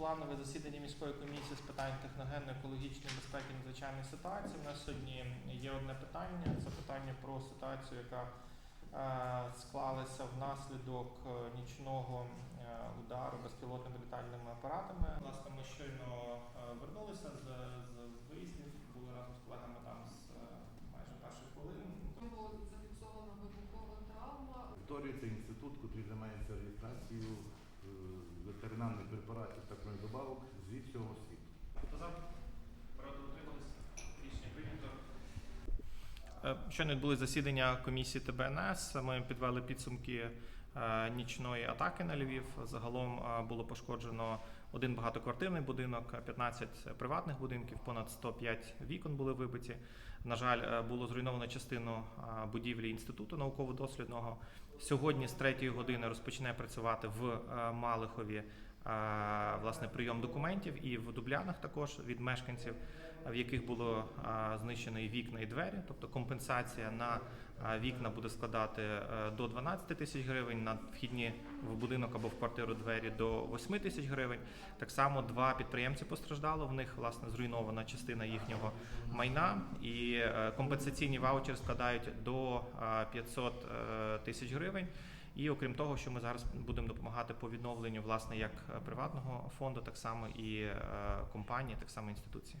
позапланове засідання міської комісії з питань техногенно-екологічної безпеки надзвичайних ситуацій. У нас сьогодні є одне питання. Це питання про ситуацію, яка е, склалася внаслідок е, нічного е, удару безпілотними літальними апаратами. Власне, ми щойно вернулися з, з виїздів, були разом з колегами там з майже перших хвилин. Було зафіксовано вибухова травма. Вікторія це інститут, який займається реєстрацією ветеринарних препаратів та добавок зі всього світу. Хто за? Проти утримались? Рішення прийнято. Е, Щойно відбулось засідання комісії ТБНС. Ми підвели підсумки е, нічної атаки на Львів. Загалом е, було пошкоджено один багатоквартирний будинок, 15 приватних будинків, понад 105 вікон були вибиті. На жаль, е, було зруйновано частину е, будівлі інституту науково-дослідного. Сьогодні з 3 години розпочне працювати в е, Малихові е, власне прийом документів і в Дублянах також від мешканців, в яких було е, знищено і вікна і двері. Тобто компенсація на е, вікна буде складати е, до 12 тисяч гривень, на вхідні в будинок або в квартиру двері до 8 тисяч гривень. Так само два підприємці постраждало. В них власне зруйнована частина їхнього майна, і е, компенсаційні ваучери складають до е, 500 е, тисяч гривень. І окрім того, що ми зараз будемо допомагати по відновленню власне як е, приватного фонду, так само і е, компанії, так само інституції.